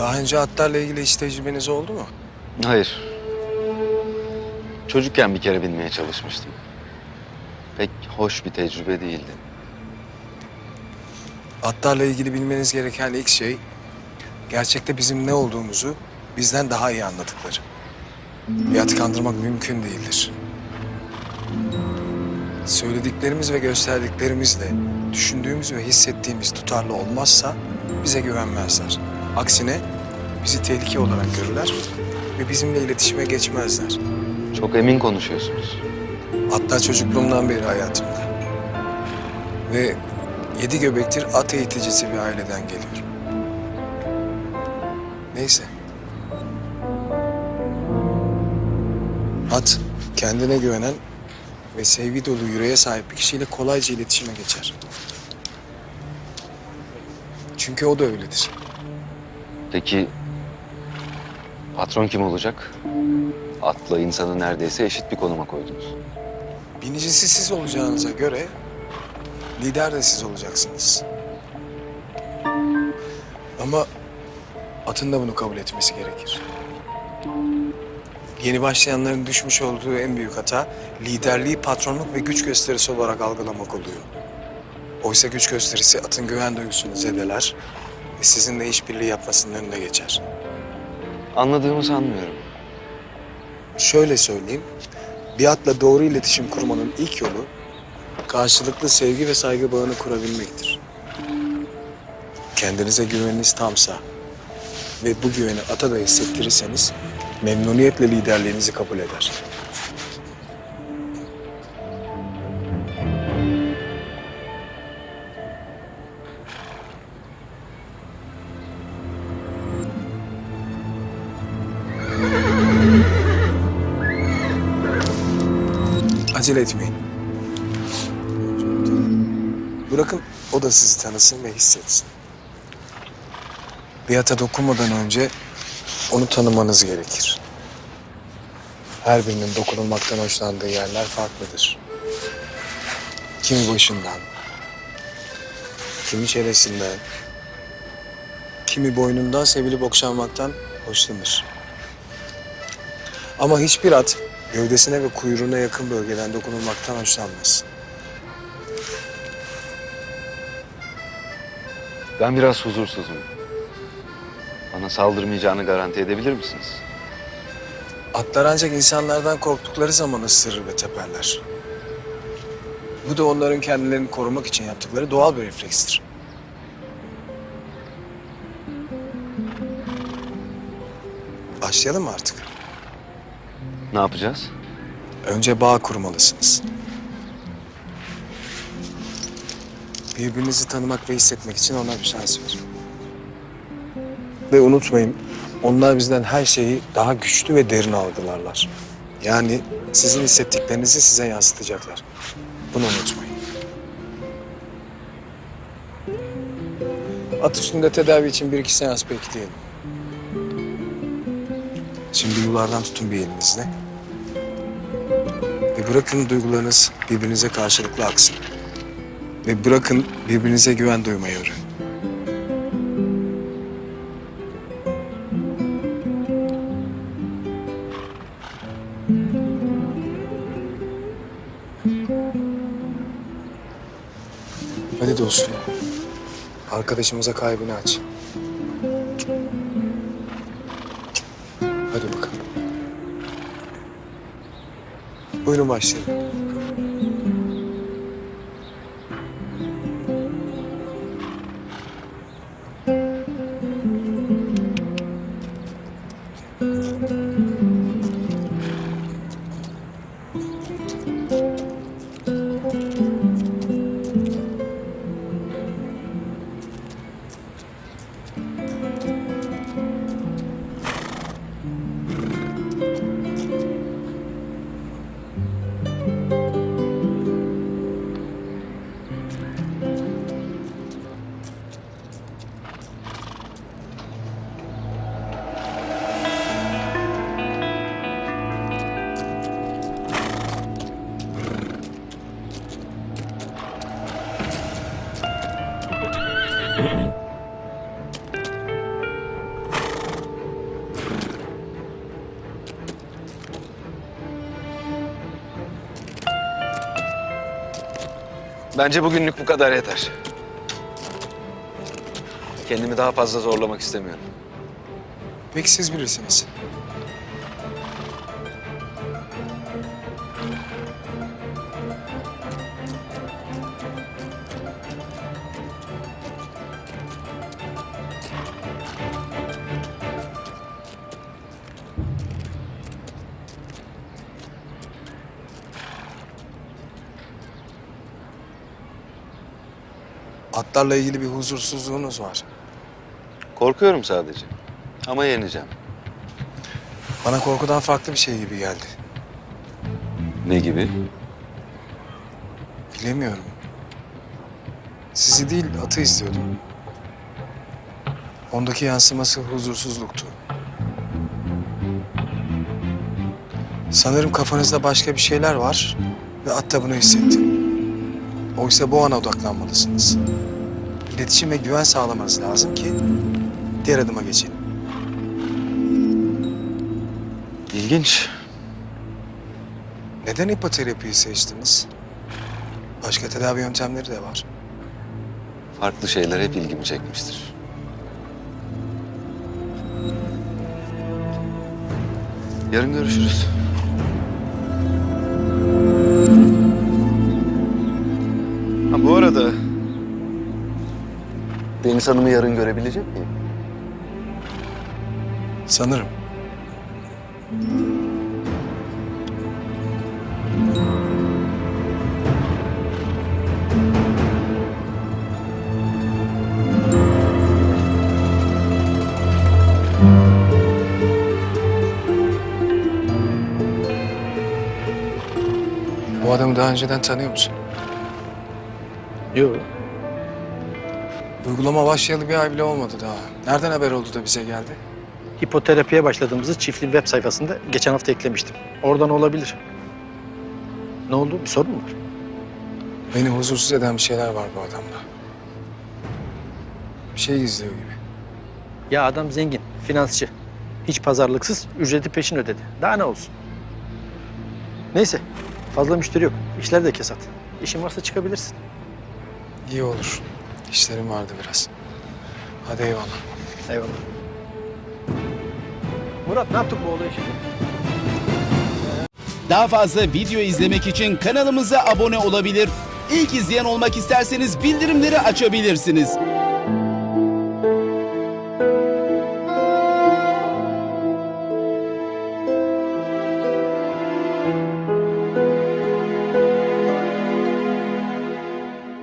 Daha önce atlarla ilgili hiç tecrübeniz oldu mu? Hayır. Çocukken bir kere binmeye çalışmıştım. Pek hoş bir tecrübe değildi. Atlarla ilgili bilmeniz gereken ilk şey... ...gerçekte bizim ne olduğumuzu bizden daha iyi anladıkları. Bir atı kandırmak mümkün değildir. Söylediklerimiz ve gösterdiklerimizle düşündüğümüz ve hissettiğimiz tutarlı olmazsa bize güvenmezler. Aksine bizi tehlike olarak görürler ve bizimle iletişime geçmezler. Çok emin konuşuyorsunuz. Hatta çocukluğumdan beri hayatımda. Ve yedi göbektir at eğiticisi bir aileden geliyorum. Neyse. At kendine güvenen ve sevgi dolu yüreğe sahip bir kişiyle kolayca iletişime geçer. Çünkü o da öyledir. Peki patron kim olacak? Atla insanı neredeyse eşit bir konuma koydunuz. Binicisi siz olacağınıza göre lider de siz olacaksınız. Ama atın da bunu kabul etmesi gerekir. Yeni başlayanların düşmüş olduğu en büyük hata liderliği patronluk ve güç gösterisi olarak algılamak oluyor. Oysa güç gösterisi atın güven duygusunu zedeler sizinle işbirliği yapmasının önüne geçer. Anladığımı sanmıyorum. Şöyle söyleyeyim, bir atla doğru iletişim kurmanın ilk yolu karşılıklı sevgi ve saygı bağını kurabilmektir. Kendinize güveniniz tamsa ve bu güveni ata da hissettirirseniz memnuniyetle liderliğinizi kabul eder. Acele etmeyin. Bırakın o da sizi tanısın ve hissetsin. Bir ata dokunmadan önce onu tanımanız gerekir. Her birinin dokunulmaktan hoşlandığı yerler farklıdır. Kimi başından, kimi çenesinden, kimi boynundan sevilip okşanmaktan hoşlanır. Ama hiçbir at gövdesine ve kuyruğuna yakın bölgeden dokunulmaktan hoşlanmaz. Ben biraz huzursuzum. Bana saldırmayacağını garanti edebilir misiniz? Atlar ancak insanlardan korktukları zaman ısırır ve teperler. Bu da onların kendilerini korumak için yaptıkları doğal bir reflekstir. Başlayalım mı artık? Ne yapacağız? Önce bağ kurmalısınız. Birbirinizi tanımak ve hissetmek için ona bir şans verin. Ve unutmayın, onlar bizden her şeyi daha güçlü ve derin algılarlar. Yani sizin hissettiklerinizi size yansıtacaklar. Bunu unutmayın. At üstünde tedavi için bir iki seans bekleyelim. Şimdi yulardan tutun bir elinizle. Ve bırakın duygularınız birbirinize karşılıklı aksın. Ve bırakın birbirinize güven duymayı öğrenin. Hadi dostum. Arkadaşımıza kalbini aç. Hadi bakalım. Buyurun başlayalım. Bence bugünlük bu kadar yeter. Kendimi daha fazla zorlamak istemiyorum. Peki siz bilirsiniz. Atlarla ilgili bir huzursuzluğunuz var. Korkuyorum sadece. Ama yeneceğim. Bana korkudan farklı bir şey gibi geldi. Ne gibi? Bilemiyorum. Sizi değil atı izliyordum. Ondaki yansıması huzursuzluktu. Sanırım kafanızda başka bir şeyler var ve at da bunu hissetti. Oysa bu ana odaklanmalısınız. İletişim ve güven sağlamanız lazım ki diğer adıma geçelim. İlginç. Neden hipoterapiyi seçtiniz? Başka tedavi yöntemleri de var. Farklı şeyler hep ilgimi çekmiştir. Yarın görüşürüz. Deniz Hanım'ı yarın görebilecek miyim? Sanırım. Bu adamı daha önceden tanıyor musun? Yok. Uygulama başlayalı bir ay bile olmadı daha. Nereden haber oldu da bize geldi? Hipoterapiye başladığımızı çiftliğin web sayfasında geçen hafta eklemiştim. Oradan olabilir. Ne oldu? Bir sorun mu var? Beni huzursuz eden bir şeyler var bu adamda. Bir şey izliyor gibi. Ya adam zengin, finansçı. Hiç pazarlıksız ücreti peşin ödedi. Daha ne olsun? Neyse, fazla müşteri yok. İşler de kesat. İşin varsa çıkabilirsin. İyi olur. İşlerim vardı biraz. Hadi eyvallah. Eyvallah. Murat ne yaptık bu olayı şimdi? Daha fazla video izlemek için kanalımıza abone olabilir. İlk izleyen olmak isterseniz bildirimleri açabilirsiniz.